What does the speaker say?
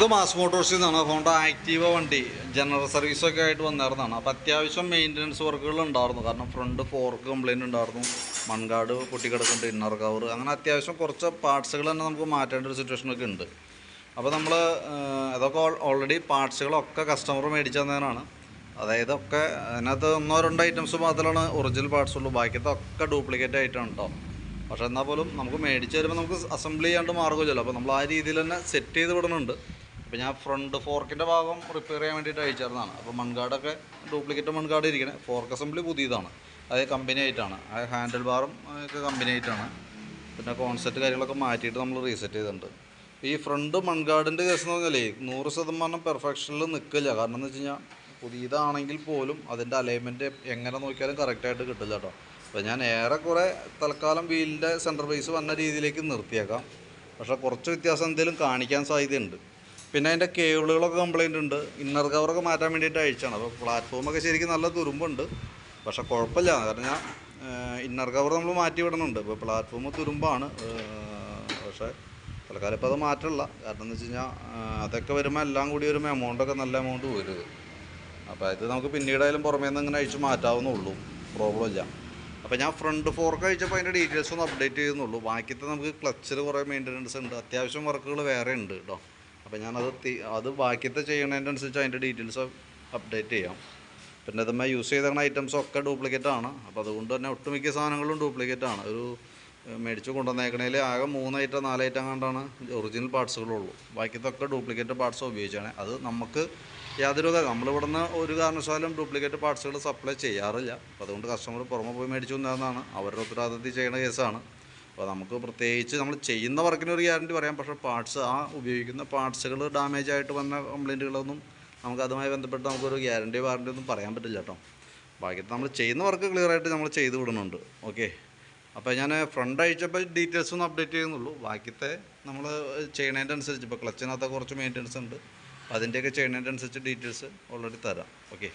ഇത് മാസ് മോട്ടോഴ്സിൽ നിന്നാണ് ഹോണ്ട ആക്റ്റീവ വണ്ടി ജനറൽ സർവീസൊക്കെ ആയിട്ട് വന്നിരുന്നതാണ് അപ്പോൾ അത്യാവശ്യം മെയിന്റനൻസ് വർക്കുകൾ ഉണ്ടായിരുന്നു. കാരണം ഫ്രണ്ട് ഫോർക്ക് കംപ്ലൈന്റ് ഉണ്ടായിരുന്നു. മൺകാട് പൊട്ടിക്കിടക്കുന്നുണ്ട് ഇന്നർ കവർ അങ്ങനെ അത്യാവശ്യം കുറച്ച് പാർട്സുകൾ തന്നെ നമുക്ക് മാറ്റേണ്ട ഒരു സിറ്റുവേഷനൊക്കെ ഉണ്ട്. അപ്പോൾ നമ്മൾ അതൊക്കെ ഓൾറെഡി പാർട്സുകളൊക്കെ കസ്റ്റമർ മേടിച്ചു തന്നതിനാണ് അതായത് ഒക്കെ അതിനകത്ത് ഒന്നോ രണ്ടോ ഐറ്റംസ് മാത്രമാണ് ഒറിജിനൽ പാർട്സ് ഉള്ളൂ. ബാക്കിയത്തെ ഒക്കെ ഡ്യൂപ്ലിക്കേറ്റ് ആയിട്ടാണ് കേട്ടോ പക്ഷേ എന്നാൽ പോലും നമുക്ക് മേടിച്ച് വരുമ്പോൾ നമുക്ക് അസംബിൾ ചെയ്യാണ്ട് മാർഗമില്ലല്ലോ അപ്പോൾ നമ്മൾ ആ രീതിയിൽ തന്നെ സെറ്റ് ചെയ്ത് വിടുന്നുണ്ട്. അപ്പോൾ ഞാൻ ഫ്രണ്ട് ഫോർക്കിന്റെ ഭാഗം റിപ്പയർ ചെയ്യാൻ വേണ്ടിയിട്ട് അയച്ചിരുന്നതാണ് അപ്പോൾ മൺകാടൊക്കെ ഡ്യൂപ്ലിക്കേറ്റ് മൺകാട് ഇരിക്കണേ. ഫോർക്ക് അസംബ്ലി പുതിയതാണ്. അത് കമ്പനി ആയിട്ടാണ്. ആ ഹാൻഡിൽ ബാറും ഒക്കെ കമ്പനി ആയിട്ടാണ്. പിന്നെ കോൺസെപ്റ്റ് കാര്യങ്ങളൊക്കെ മാറ്റിയിട്ട് നമ്മൾ റീസെറ്റ് ചെയ്തിട്ടുണ്ട്. ഈ ഫ്രണ്ട് മൺകാടിന്റെ കേസ് എന്ന് പറഞ്ഞാലേ നൂറ് ശതമാനം പെർഫെക്ഷനിൽ നിൽക്കില്ല കാരണം എന്ന് വെച്ച് കഴിഞ്ഞാൽ പുതിയതാണെങ്കിൽ പോലും അതിന്റെ അലൈൻമെന്റ് എങ്ങനെ നോക്കിയാലും കറക്റ്റായിട്ട് കിട്ടില്ല കേട്ടോ അപ്പോൾ ഞാൻ ഏറെക്കുറെ തൽക്കാലം വീലിന്റെ സെന്റർ ബേസ് വന്ന രീതിയിലേക്ക് നിർത്തിയേക്കാം. പക്ഷേ കുറച്ച് വ്യത്യാസം എന്തെങ്കിലും കാണിക്കാൻ സാധ്യതയുണ്ട്. പിന്നെ അതിന്റെ കേബിളുകളൊക്കെ കംപ്ലൈന്റ് ഉണ്ട്. ഇന്നർ കവറൊക്കെ മാറ്റാൻ വേണ്ടിയിട്ട് അയച്ചാണ് അപ്പോൾ പ്ലാറ്റ്ഫോമൊക്കെ ശരിക്കും നല്ല തുരുമ്പുണ്ട്. പക്ഷേ കുഴപ്പമില്ല. കാരണം ഞാൻ ഇന്നർ കവർ നമ്മൾ മാറ്റി വിടണുണ്ട്. ഇപ്പോൾ പ്ലാറ്റ്ഫോം തുരുമ്പാണ്. പക്ഷേ തൽക്കാലം ഇപ്പോൾ അത് മാറ്റമില്ല കാരണം എന്ന് വെച്ച് കഴിഞ്ഞാൽ അതൊക്കെ വരുമ്പോൾ എല്ലാം കൂടി വരുമ്പോൾ എമൗണ്ടൊക്കെ നല്ല എമൗണ്ട് വരും അപ്പോൾ ഇത് നമുക്ക് പിന്നീടായാലും പുറമേ നിന്ന് ഇങ്ങനെ അഴിച്ച് മാറ്റാവുന്നുള്ളൂ പ്രോബ്ലം ഇല്ല. അപ്പോൾ ഞാൻ ഫ്രണ്ട് ഫോർക്ക് അഴിച്ചപ്പോൾ അതിന്റെ ഡീറ്റെയിൽസ് ഒന്ന് അപ്ഡേറ്റ് ചെയ്യുന്നുള്ളൂ ബാക്കിയത്തെ നമുക്ക് ക്ലച്ചിൽ കുറേ മെയിന്റനൻസ് ഉണ്ട്. അത്യാവശ്യം വർക്കുകൾ വേറെ ഉണ്ട് കേട്ടോ അപ്പോൾ ഞാനത് അത് ബാക്കിയത്തെ ചെയ്യണതിന്റെ അനുസരിച്ച് അതിന്റെ ഡീറ്റെയിൽസ് അപ്ഡേറ്റ് ചെയ്യാം. പിന്നെ ഇതുമ്മേ യൂസ് ചെയ്തിരുന്ന ഐറ്റംസ് ഒക്കെ ഡ്യൂപ്ലിക്കേറ്റ് ആണ്. അപ്പോൾ അതുകൊണ്ട് തന്നെ ഒട്ടുമിക്ക സാധനങ്ങളും ഡ്യൂപ്ലിക്കേറ്റ് ആണ്. ഒരു മേടിച്ച് കൊണ്ടുവന്നേക്കണേൽ ആകെ മൂന്ന് ഐറ്റം നാല് ഐറ്റം കണ്ടാണ് ഒറിജിനൽ പാർട്സുകളുള്ളൂ ബാക്കിയതൊക്കെ ഡ്യൂപ്ലിക്കേറ്റ് പാർട്സ് ഉപയോഗിച്ചാണ്. അത് നമുക്ക് യാതൊരു നമ്മളിവിടുന്ന് ഒരു കാരണവശാലും ഡ്യൂപ്ലിക്കേറ്റ് പാർട്സുകൾ സപ്ലൈ ചെയ്യാറില്ല. അപ്പോൾ അതുകൊണ്ട് കസ്റ്റമർ പുറമെ പോയി മേടിച്ചു തന്നതാണ്. അവരുടെ ഉത്തരവാദിത്തത്തിൽ ചെയ്യുന്ന കേസാണ് അപ്പോൾ നമുക്ക് പ്രത്യേകിച്ച് നമ്മൾ ചെയ്യുന്ന വർക്കിന് ഒരു ഗ്യാരണ്ടി പറയാം. പക്ഷേ പാർട്സ് ആ ഉപയോഗിക്കുന്ന പാർട്സുകൾ ഡാമേജ് ആയിട്ട് വന്ന കംപ്ലൈന്റുകളൊന്നും നമുക്ക് അതുമായി ബന്ധപ്പെട്ട് നമുക്കൊരു ഗ്യാരണ്ടി വാറണ്ടി ഒന്നും പറയാൻ പറ്റില്ല കേട്ടോ. ബാക്കി നമ്മൾ ചെയ്യുന്ന വർക്ക് ക്ലിയറായിട്ട് നമ്മൾ ചെയ്തു വിടുന്നുണ്ട്. ഓക്കെ അപ്പോൾ ഞാൻ ഫ്രണ്ട് അയച്ചപ്പോൾ ഡീറ്റെയിൽസ് ഒന്ന് അപ്ഡേറ്റ് ചെയ്യുന്നുള്ളൂ. ബാക്കിത്തെ നമ്മൾ ചെയ്യണതിന്റെ അനുസരിച്ച് ഇപ്പോൾ ക്ലച്ചിനകത്ത് കുറച്ച് മെയിന്റനൻസ് ഉണ്ട്. അതിന്റെയൊക്കെ ചെയ്യണതിന്റെ അനുസരിച്ച് ഡീറ്റെയിൽസ് ഓൾറെഡി തരാം. ഓക്കെ